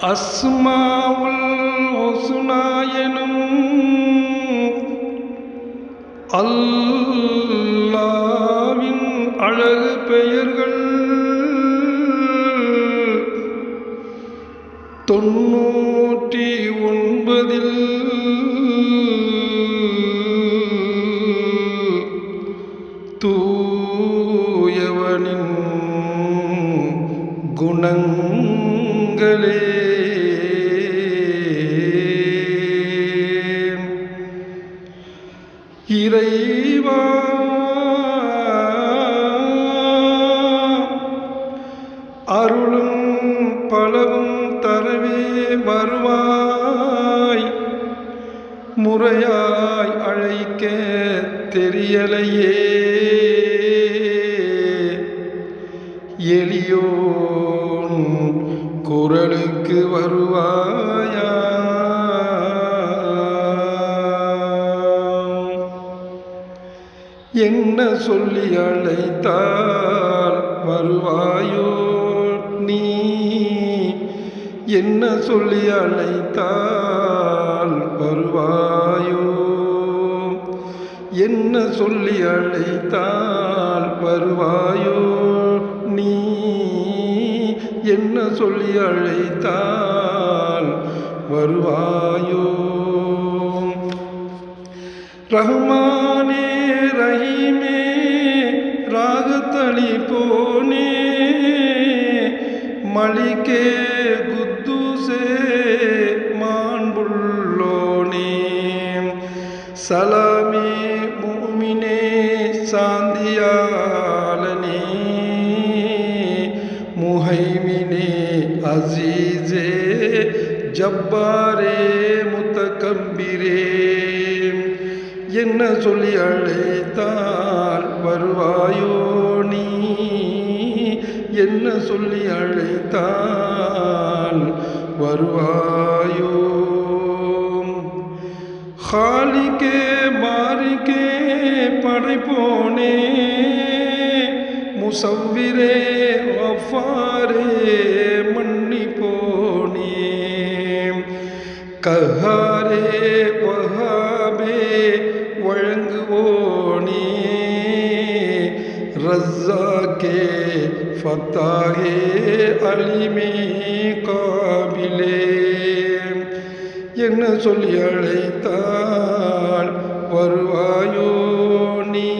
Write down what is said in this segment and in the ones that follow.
அஸ்மாவுல் ஒசுனாயனும் அல்லாவின் அழகு பெயர்கள் தொன்னூற்றி ஒன்பதில் தூயவனின் குணங்களே. இறைவா. அருளும் பலவும் தரவே வருவாய். முறையாய் அழைக்க தெரியலையே. எளியோன் குரலுக்கு வருவாய். என்ன சொல்லி அழைத்தால் வருவாயோ நீ என்ன சொல்லி அழைத்தால் வருவாயோ என்ன சொல்லி அழைத்தால் வருவாயோ நீ என்ன சொல்லி அழைத்தால் வருவாயோ ரஹ்மானே रही में राग तली पोने। मलिके गुद्दू से मान बुल्लो ने सलामी मुमिने सांधियालने। मुहैमिने अजीजे जब्बारे मुतकम्बिरे। என்ன சொல்லி அழைத்தால் வருவாயோ நீ? என்ன சொல்லி அழைத்தால் வருவாயோ? ஹாலிக்கே மாரிக்கே படைப்போனே முசவ்விரே வஃபாரே மன்னிப்போனே. கஹாரே வஹாபே வழங்குவோனே ரஸ்ஸாக்கே ஃபத்தாகே அலிமே காபிலே. என்ன சொல்லி அழைத்தால் வருவாயோ நீ?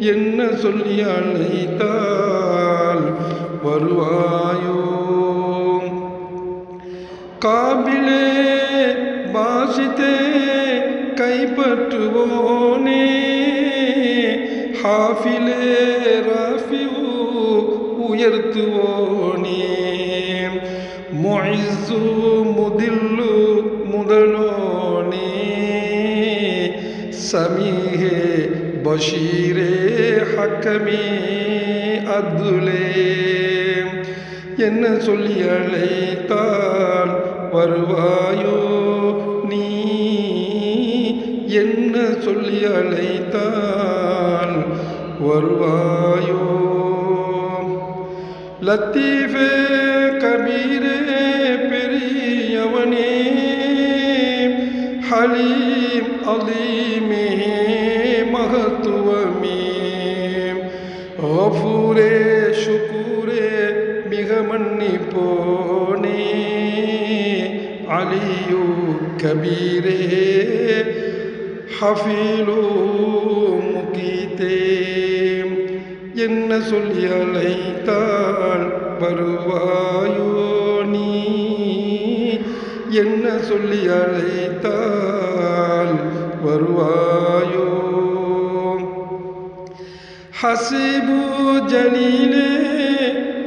என்ன சொல்லி அழைத்தால் வருவாயோ? காபிலே பாசித்தே கைப்பற்றுவோனே ஹாஃபிலே ராஃபியூ உயர்த்துவோனே மொய்சு முதில்லு முதலோனே சமீஹே பஷீரே ஹக்கமே அப்துலே என்ன சொல்லி அழைத்தால் வருவாயோ என்ன சொல்லி அழைத்தால் வருவாயோ? லத்தீஃபே கபீரே பெரியவனே ஹலீம் அலீமே மகத்துவமே. கஃபூரே ஷுக்கூரே மிக மன்னிப்போனே. அலியு கபீரே ஹஃபீலு முகீத்தே என்ன சொல்லி அழைத்தால் வருவாயோ நீ? என்ன சொல்லி அழைத்தால் வருவாயோ? ஹசிபு ஜலீலே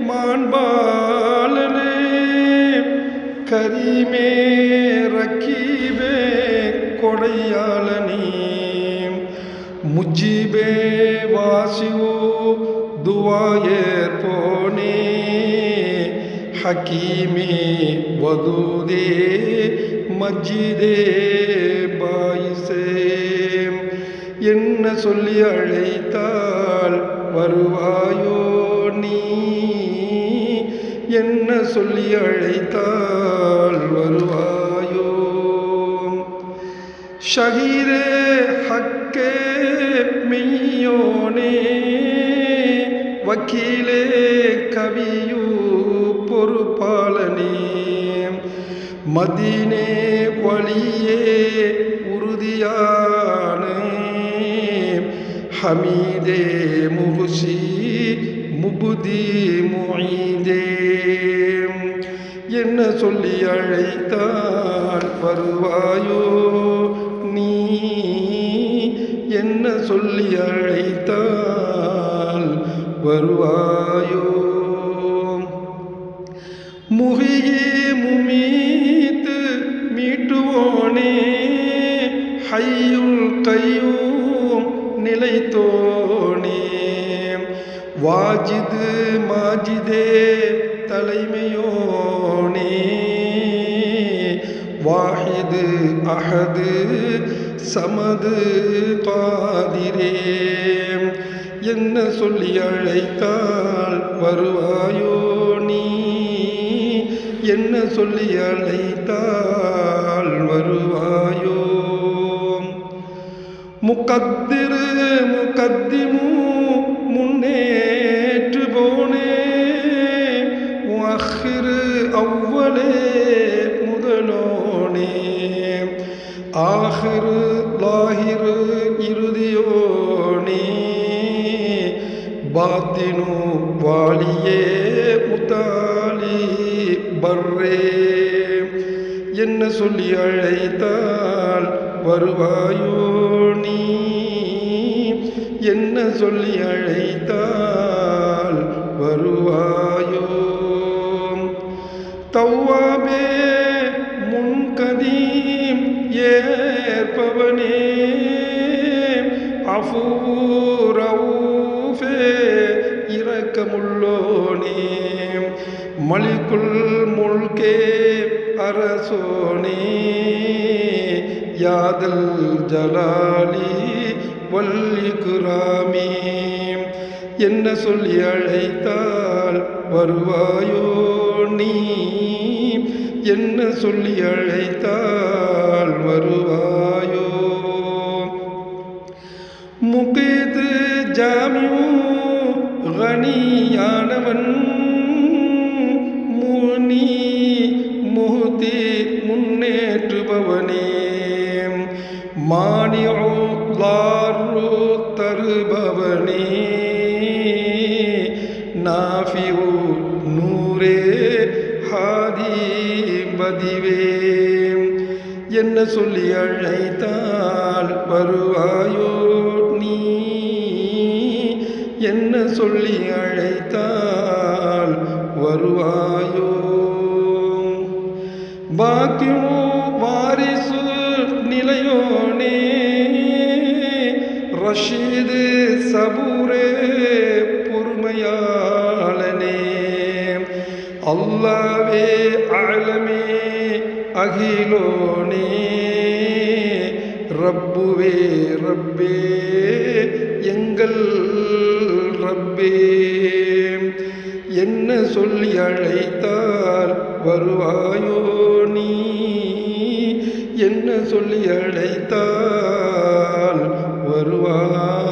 மாண்பாலனே கரிமே ரக்கீ கொடையாளனே முஜிபே வாசிவோ துவாயேர் போனே. ஹக்கீமே வதூதே மஜிதே பாயிசே. என்ன சொல்லி அழைத்தால் வருவாயோ நீ? என்ன சொல்லி அழைத்தால் வருவாய் ஷஹீரே ஹக்கே மெய்யோனே வக்கீலே கவியூ பொறுப்பாளனே மதினே வழியே உறுதியான ஹமீதே முகுசி முபுதி முயீதே என்ன சொல்லி அழைத்தால் வருவாயோ என்ன சொல்லி அழைத்தால் வருவாயோ? முகியே முமீத்து மீட்டுவோனே ஹையுள் கையூம் நிலைத்தோனே. வாஜிது மாஜிதே தலைமையோனே வாஹிது அஹது சமது பாதிரே என்ன சொல்லி அழைத்தால் வருவாயோ நீ? என்ன சொல்லி அழைத்தால் வருவாயோ? முக்கத்திரு முக்கத்திமு முன்னேற்று போனே. முஅஹிரு அவ்வளே முதலோனே. ஆஹிரு பாத்தினு வாலியே முத்தாலி பர்ரே. என்ன சொல்லி அழைத்தால் வருவாயோ நீ? என்ன சொல்லி அழைத்தால் வருவாயோ? தௌவா மலிக்குல் முழ்கே அரசோனே யாதல் ஜலாலி வல்லிகுராமி என்ன சொல்லி அழைத்தால் வருவாயோ நீ? என்ன சொல்லி அழைத்தால் வருவாயோ? முகேது ஜாமியூ கனியானவன் தருபவனே. நாஃபியு நூரே ஹாதி பதிவே என்ன சொல்லி அழைத்தால் வருவாயோ நீ? என்ன சொல்லி அழைத்தால் வருவாயோ? பாக்கியமோ வாரிசு நிலையோனே. ரஷீது சபூரே பொறுமையாளனே. அல்லாவே ஆலமே அகிலோனே. ரப்புவே ரப்பே எங்கள் ரப்பே. என்ன சொல்லி அழைத்தால் வருவாயோ நீ? என்ன சொல்லி அழைத்தால் வருவாயோ